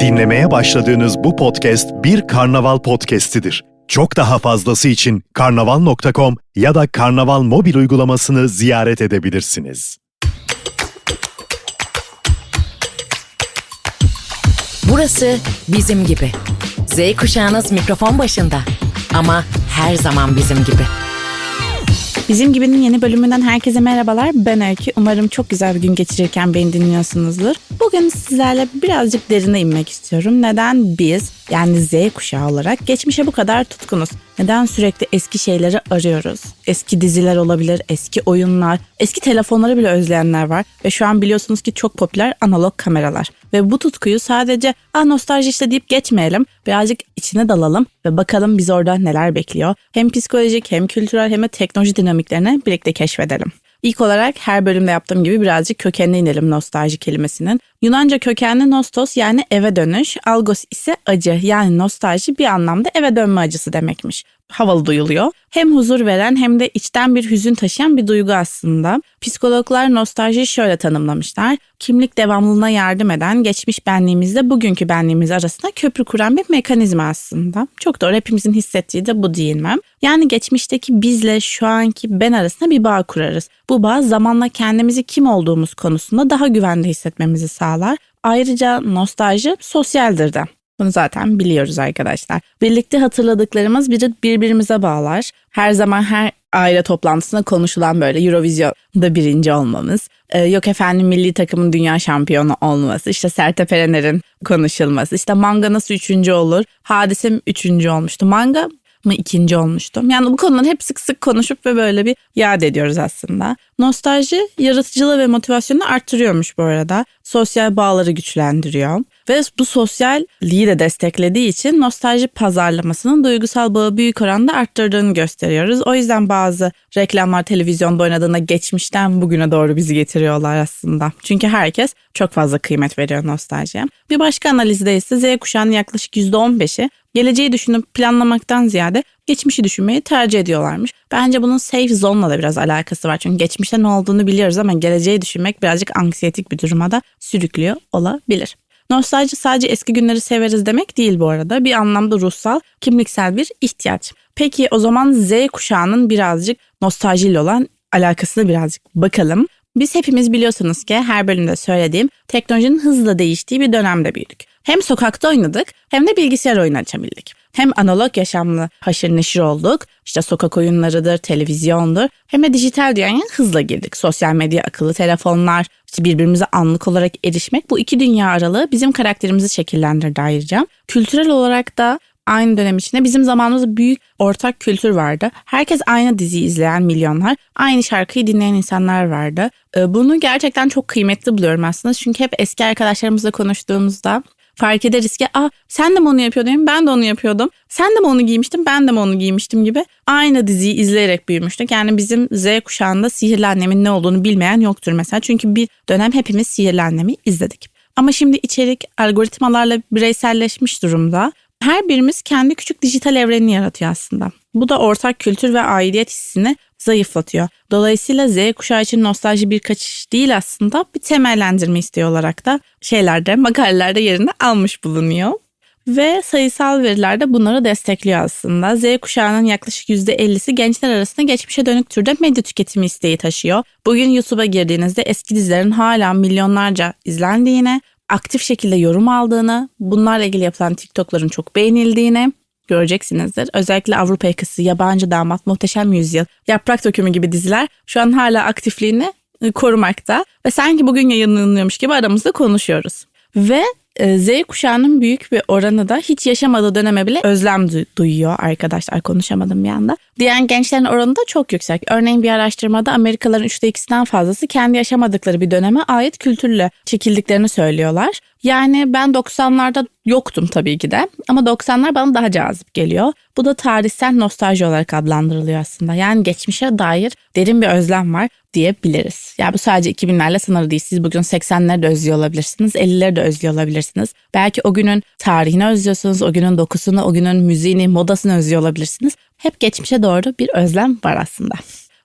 Dinlemeye başladığınız bu podcast bir karnaval podcastidir. Çok daha fazlası için karnaval.com ya da karnaval mobil uygulamasını ziyaret edebilirsiniz. Burası bizim gibi. Z kuşağınız mikrofon başında. Ama her zaman bizim gibi. Bizim gibinin yeni bölümünden herkese merhabalar. Ben Öykü. Umarım çok güzel bir gün geçirirken beni dinliyorsunuzdur. Bugün sizlerle birazcık derine inmek istiyorum. Neden biz yani Z kuşağı olarak geçmişe bu kadar tutkunuz? Neden sürekli eski şeyleri arıyoruz? Eski diziler olabilir, eski oyunlar, eski telefonları bile özleyenler var. Ve şu an biliyorsunuz ki çok popüler analog kameralar. Ve bu tutkuyu sadece ah nostalji işte deyip geçmeyelim. Birazcık içine dalalım ve bakalım biz orada neler bekliyor. Hem psikolojik hem kültürel hem de teknoloji dinamiklerini birlikte keşfedelim. İlk olarak her bölümde yaptığım gibi birazcık kökenine inelim nostalji kelimesinin. Yunanca kökenli nostos yani eve dönüş, algos ise acı yani nostalji bir anlamda eve dönme acısı demekmiş. Havalı duyuluyor. Hem huzur veren hem de içten bir hüzün taşıyan bir duygu aslında. Psikologlar nostaljiyi şöyle tanımlamışlar. Kimlik devamlılığına yardım eden geçmiş benliğimizle bugünkü benliğimiz arasında köprü kuran bir mekanizma aslında. Çok doğru hepimizin hissettiği de bu değil mi? Yani geçmişteki bizle şu anki ben arasında bir bağ kurarız. Bu bağ zamanla kendimizi kim olduğumuz konusunda daha güvende hissetmemizi sağlar. Ayrıca nostalji sosyaldir de. Bunu zaten biliyoruz arkadaşlar. Birlikte hatırladıklarımız biri birbirimize bağlar. Her zaman her aile toplantısında konuşulan böyle Eurovision'da birinci olmamız. Ee, yok efendim milli takımın dünya şampiyonu olması. işte Sertab Erener'in konuşulması. İşte manga nasıl üçüncü olur? Hadise üçüncü olmuştu? Manga mı ikinci olmuştum? Yani bu konuları hep sık sık konuşup ve böyle bir yad ediyoruz aslında. Nostalji yaratıcılığı ve motivasyonu arttırıyormuş bu arada. Sosyal bağları güçlendiriyor. Ve bu sosyalliği de desteklediği için nostalji pazarlamasının duygusal bağı büyük oranda arttırdığını gösteriyoruz. O yüzden bazı reklamlar televizyonda oynadığında geçmişten bugüne doğru bizi getiriyorlar aslında. Çünkü herkes çok fazla kıymet veriyor nostaljiye. Bir başka analizde ise Z kuşağının yaklaşık %15'i geleceği düşünüp planlamaktan ziyade geçmişi düşünmeyi tercih ediyorlarmış. Bence bunun safe zone'la da biraz alakası var. Çünkü geçmişte ne olduğunu biliyoruz ama geleceği düşünmek birazcık anksiyetik bir duruma da sürüklüyor olabilir. Nostalji sadece eski günleri severiz demek değil bu arada. Bir anlamda ruhsal, kimliksel bir ihtiyaç. Peki o zaman Z kuşağının birazcık nostaljiyle olan alakasını birazcık bakalım. Biz hepimiz biliyorsunuz ki her bölümde söylediğim teknolojinin hızla değiştiği bir dönemde büyüdük. Hem sokakta oynadık hem de bilgisayar oyunu açabildik. Hem analog yaşamlı haşır neşir olduk. İşte sokak oyunlarıdır, televizyondur. Hem de dijital dünyaya hızla girdik. Sosyal medya, akıllı telefonlar, işte birbirimize anlık olarak erişmek bu iki dünya aralığı bizim karakterimizi şekillendirdi ayrıca. Kültürel olarak da aynı dönem içinde bizim zamanımızda büyük ortak kültür vardı. Herkes aynı diziyi izleyen milyonlar, aynı şarkıyı dinleyen insanlar vardı. Bunu gerçekten çok kıymetli buluyorum aslında. Çünkü hep eski arkadaşlarımızla konuştuğumuzda fark ederiz ki ah sen de mi onu yapıyordun ben de onu yapıyordum. Sen de mi onu giymiştin ben de mi onu giymiştim gibi aynı diziyi izleyerek büyümüştük. Yani bizim Z kuşağında Sihirli Annem'in ne olduğunu bilmeyen yoktur mesela. Çünkü bir dönem hepimiz Sihirli Annem'i izledik. Ama şimdi içerik algoritmalarla bireyselleşmiş durumda. Her birimiz kendi küçük dijital evrenini yaratıyor aslında. Bu da ortak kültür ve aidiyet hissini zayıflatıyor. Dolayısıyla Z kuşağı için nostalji bir kaçış değil aslında bir temellendirme istiyor olarak da şeylerde makalelerde yerini almış bulunuyor. Ve sayısal veriler de bunları destekliyor aslında. Z kuşağının yaklaşık %50'si gençler arasında geçmişe dönük türde medya tüketimi isteği taşıyor. Bugün YouTube'a girdiğinizde eski dizilerin hala milyonlarca izlendiğine, aktif şekilde yorum aldığını, bunlarla ilgili yapılan TikTok'ların çok beğenildiğini göreceksinizdir. Özellikle Avrupa Yakası, Yabancı Damat, Muhteşem Yüzyıl, Yaprak Dökümü gibi diziler şu an hala aktifliğini e, korumakta ve sanki bugün yayınlanıyormuş gibi aramızda konuşuyoruz. Ve Z kuşağının büyük bir oranı da hiç yaşamadığı döneme bile özlem duyuyor arkadaşlar konuşamadım bir anda. Diğer gençlerin oranı da çok yüksek. Örneğin bir araştırmada Amerikalıların üçte ikisinden fazlası kendi yaşamadıkları bir döneme ait kültürle çekildiklerini söylüyorlar. Yani ben 90'larda yoktum tabii ki de ama 90'lar bana daha cazip geliyor. Bu da tarihsel nostalji olarak adlandırılıyor aslında. Yani geçmişe dair derin bir özlem var diyebiliriz. Ya yani bu sadece 2000'lerle sınırlı değil. Siz bugün 80'leri de özlüyor olabilirsiniz, 50'leri de özlüyor olabilirsiniz. Belki o günün tarihini özlüyorsunuz, o günün dokusunu, o günün müziğini, modasını özlüyor olabilirsiniz. Hep geçmişe doğru bir özlem var aslında.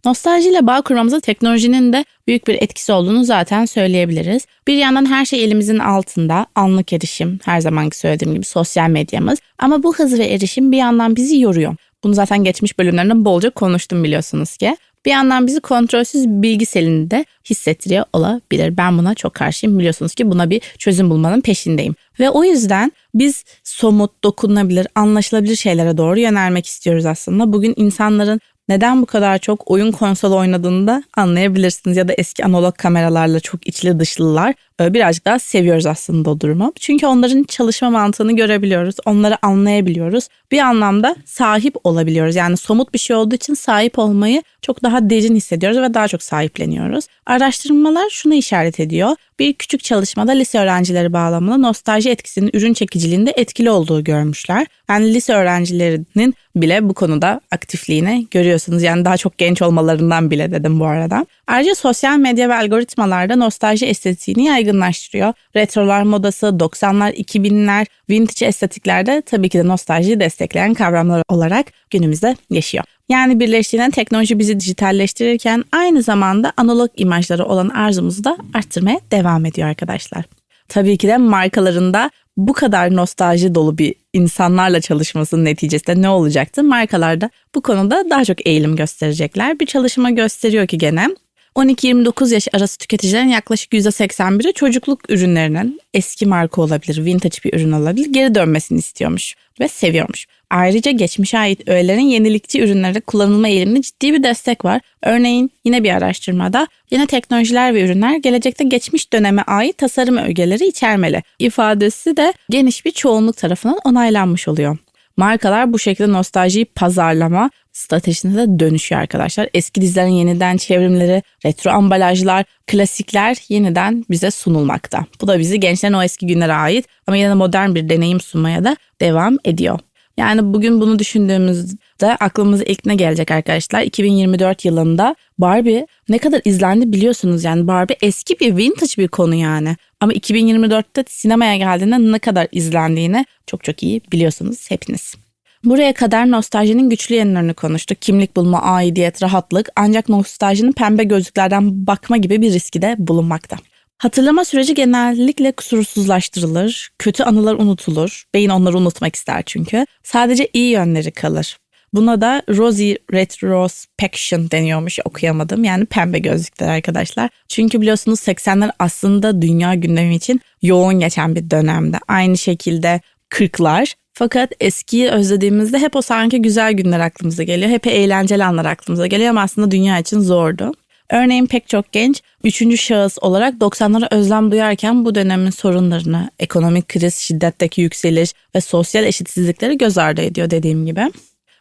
Nostaljiyle bağ kurmamıza teknolojinin de büyük bir etkisi olduğunu zaten söyleyebiliriz. Bir yandan her şey elimizin altında, anlık erişim, her zamanki söylediğim gibi sosyal medyamız. Ama bu hız ve erişim bir yandan bizi yoruyor. Bunu zaten geçmiş bölümlerinde bolca konuştum biliyorsunuz ki. Bir yandan bizi kontrolsüz bilgi selinde hissettiriyor olabilir. Ben buna çok karşıyım biliyorsunuz ki buna bir çözüm bulmanın peşindeyim. Ve o yüzden biz somut, dokunulabilir, anlaşılabilir şeylere doğru yönelmek istiyoruz aslında. Bugün insanların neden bu kadar çok oyun konsolu oynadığını da anlayabilirsiniz. Ya da eski analog kameralarla çok içli dışlılar. Ee, Birazcık daha seviyoruz aslında o durumu. Çünkü onların çalışma mantığını görebiliyoruz. Onları anlayabiliyoruz. Bir anlamda sahip olabiliyoruz. Yani somut bir şey olduğu için sahip olmayı çok daha derin hissediyoruz ve daha çok sahipleniyoruz. Araştırmalar şunu işaret ediyor. Bir küçük çalışmada lise öğrencileri bağlamında nostalji etkisinin ürün çekiciliğinde etkili olduğu görmüşler. Yani lise öğrencilerinin bile bu konuda aktifliğini görüyorsunuz. Yani daha çok genç olmalarından bile dedim bu arada. Ayrıca sosyal medya ve algoritmalarda nostalji estetiğini yaygınlaştırıyor. Retrolar modası, 90'lar, 2000'ler, vintage estetiklerde tabii ki de nostaljiyi destekleyen kavramlar olarak günümüzde yaşıyor. Yani birleştiğinden teknoloji bizi dijitalleştirirken aynı zamanda analog imajları olan arzumuzu da arttırmaya devam ediyor arkadaşlar. Tabii ki de markalarında bu kadar nostalji dolu bir insanlarla çalışmasının neticesinde ne olacaktı? Markalarda bu konuda daha çok eğilim gösterecekler. Bir çalışma gösteriyor ki gene 12-29 yaş arası tüketicilerin yaklaşık %81'i çocukluk ürünlerinin eski marka olabilir, vintage bir ürün olabilir geri dönmesini istiyormuş ve seviyormuş. Ayrıca geçmişe ait öğelerin yenilikçi ürünlerde kullanılma eğiliminde ciddi bir destek var. Örneğin yine bir araştırmada yine teknolojiler ve ürünler gelecekte geçmiş döneme ait tasarım ögeleri içermeli. ifadesi de geniş bir çoğunluk tarafından onaylanmış oluyor. Markalar bu şekilde nostaljiyi pazarlama stratejisine de dönüşüyor arkadaşlar. Eski dizilerin yeniden çevrimleri, retro ambalajlar, klasikler yeniden bize sunulmakta. Bu da bizi gençlerin o eski günlere ait ama yine de modern bir deneyim sunmaya da devam ediyor. Yani bugün bunu düşündüğümüzde aklımıza ilk ne gelecek arkadaşlar? 2024 yılında Barbie ne kadar izlendi biliyorsunuz yani Barbie eski bir vintage bir konu yani. Ama 2024'te sinemaya geldiğinde ne kadar izlendiğini çok çok iyi biliyorsunuz hepiniz. Buraya kadar nostaljinin güçlü yanlarını konuştuk. Kimlik bulma, aidiyet, rahatlık ancak nostaljinin pembe gözlüklerden bakma gibi bir riski de bulunmakta. Hatırlama süreci genellikle kusursuzlaştırılır, kötü anılar unutulur, beyin onları unutmak ister çünkü. Sadece iyi yönleri kalır. Buna da Rosy Retrospection deniyormuş okuyamadım. Yani pembe gözlükler arkadaşlar. Çünkü biliyorsunuz 80'ler aslında dünya gündemi için yoğun geçen bir dönemde. Aynı şekilde 40'lar fakat eskiyi özlediğimizde hep o sanki güzel günler aklımıza geliyor. Hep eğlenceli anlar aklımıza geliyor ama aslında dünya için zordu. Örneğin pek çok genç üçüncü şahıs olarak 90'lara özlem duyarken bu dönemin sorunlarını, ekonomik kriz, şiddetteki yükseliş ve sosyal eşitsizlikleri göz ardı ediyor dediğim gibi.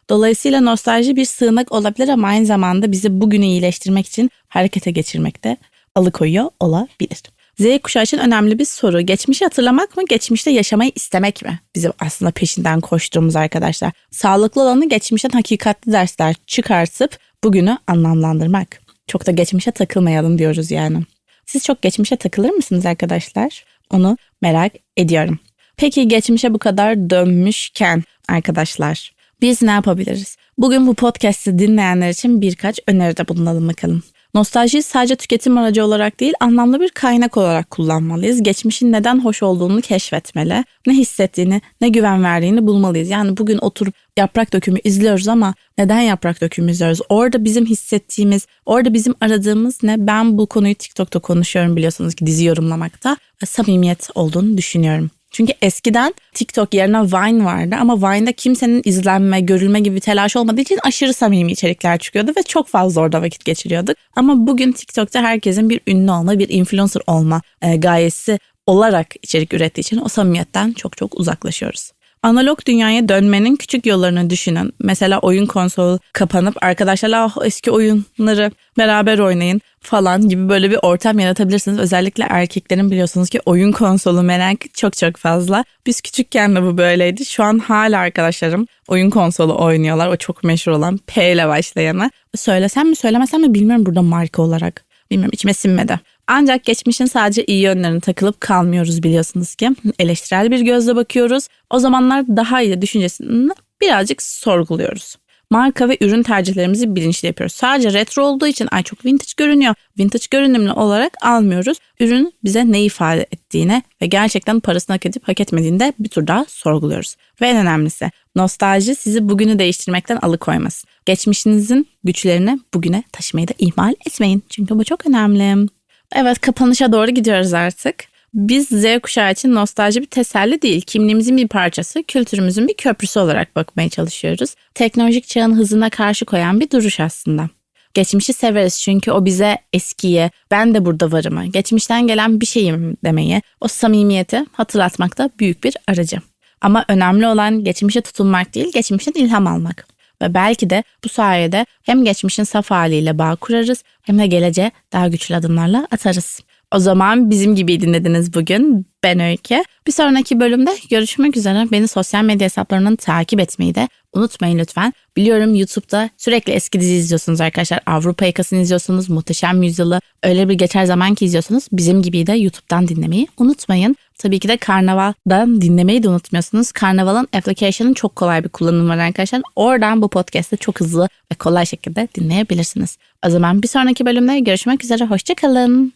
Dolayısıyla nostalji bir sığınak olabilir ama aynı zamanda bizi bugünü iyileştirmek için harekete geçirmekte alıkoyuyor olabilir. Z kuşağı için önemli bir soru. Geçmişi hatırlamak mı, geçmişte yaşamayı istemek mi? Bizim aslında peşinden koştuğumuz arkadaşlar. Sağlıklı olanı geçmişten hakikatli dersler çıkartıp bugünü anlamlandırmak. Çok da geçmişe takılmayalım diyoruz yani. Siz çok geçmişe takılır mısınız arkadaşlar? Onu merak ediyorum. Peki geçmişe bu kadar dönmüşken arkadaşlar biz ne yapabiliriz? Bugün bu podcast'i dinleyenler için birkaç öneride bulunalım bakalım. Nostaljiyi sadece tüketim aracı olarak değil anlamlı bir kaynak olarak kullanmalıyız. Geçmişin neden hoş olduğunu keşfetmeli. Ne hissettiğini, ne güven verdiğini bulmalıyız. Yani bugün oturup yaprak dökümü izliyoruz ama neden yaprak dökümü izliyoruz? Orada bizim hissettiğimiz, orada bizim aradığımız ne? Ben bu konuyu TikTok'ta konuşuyorum biliyorsunuz ki dizi yorumlamakta. Samimiyet olduğunu düşünüyorum. Çünkü eskiden TikTok yerine Vine vardı ama Vine'da kimsenin izlenme, görülme gibi telaş olmadığı için aşırı samimi içerikler çıkıyordu ve çok fazla orada vakit geçiriyorduk. Ama bugün TikTok'ta herkesin bir ünlü olma, bir influencer olma e, gayesi olarak içerik ürettiği için o samimiyetten çok çok uzaklaşıyoruz. Analog dünyaya dönmenin küçük yollarını düşünün. Mesela oyun konsolu kapanıp arkadaşlarla "Ah, eski oyunları beraber oynayın falan gibi böyle bir ortam yaratabilirsiniz. Özellikle erkeklerin biliyorsunuz ki oyun konsolu merakı çok çok fazla. Biz küçükken de bu böyleydi. Şu an hala arkadaşlarım oyun konsolu oynuyorlar. O çok meşhur olan P ile başlayanı. Söylesem mi söylemesem mi bilmiyorum burada marka olarak. Bilmiyorum içime sinmedi. Ancak geçmişin sadece iyi yönlerine takılıp kalmıyoruz biliyorsunuz ki. Eleştirel bir gözle bakıyoruz. O zamanlar daha iyi düşüncesini birazcık sorguluyoruz. marka ve ürün tercihlerimizi bilinçli yapıyoruz. Sadece retro olduğu için ay çok vintage görünüyor. Vintage görünümlü olarak almıyoruz. Ürün bize ne ifade ettiğine ve gerçekten parasını hak edip hak etmediğini bir tur daha sorguluyoruz. Ve en önemlisi nostalji sizi bugünü değiştirmekten alıkoymasın. Geçmişinizin güçlerini bugüne taşımayı da ihmal etmeyin. Çünkü bu çok önemli. Evet kapanışa doğru gidiyoruz artık. Biz Z kuşağı için nostalji bir teselli değil, kimliğimizin bir parçası, kültürümüzün bir köprüsü olarak bakmaya çalışıyoruz. Teknolojik çağın hızına karşı koyan bir duruş aslında. Geçmişi severiz çünkü o bize eskiye, ben de burada varımı, geçmişten gelen bir şeyim demeyi, o samimiyeti hatırlatmakta büyük bir aracı. Ama önemli olan geçmişe tutunmak değil, geçmişten ilham almak. Ve belki de bu sayede hem geçmişin saf haliyle bağ kurarız hem de geleceğe daha güçlü adımlarla atarız. O zaman bizim gibi dinlediniz bugün. Ben Öykü. Bir sonraki bölümde görüşmek üzere. Beni sosyal medya hesaplarından takip etmeyi de unutmayın lütfen. Biliyorum YouTube'da sürekli eski dizi izliyorsunuz arkadaşlar. Avrupa Yakası'nı izliyorsunuz. Muhteşem Yüzyıl'ı. Öyle bir geçer zaman ki izliyorsunuz. Bizim gibi de YouTube'dan dinlemeyi unutmayın. Tabii ki de Karnaval'dan dinlemeyi de unutmuyorsunuz. Karnaval'ın application'ın çok kolay bir kullanımı var arkadaşlar. Oradan bu podcast'ı çok hızlı ve kolay şekilde dinleyebilirsiniz. O zaman bir sonraki bölümde görüşmek üzere. Hoşçakalın.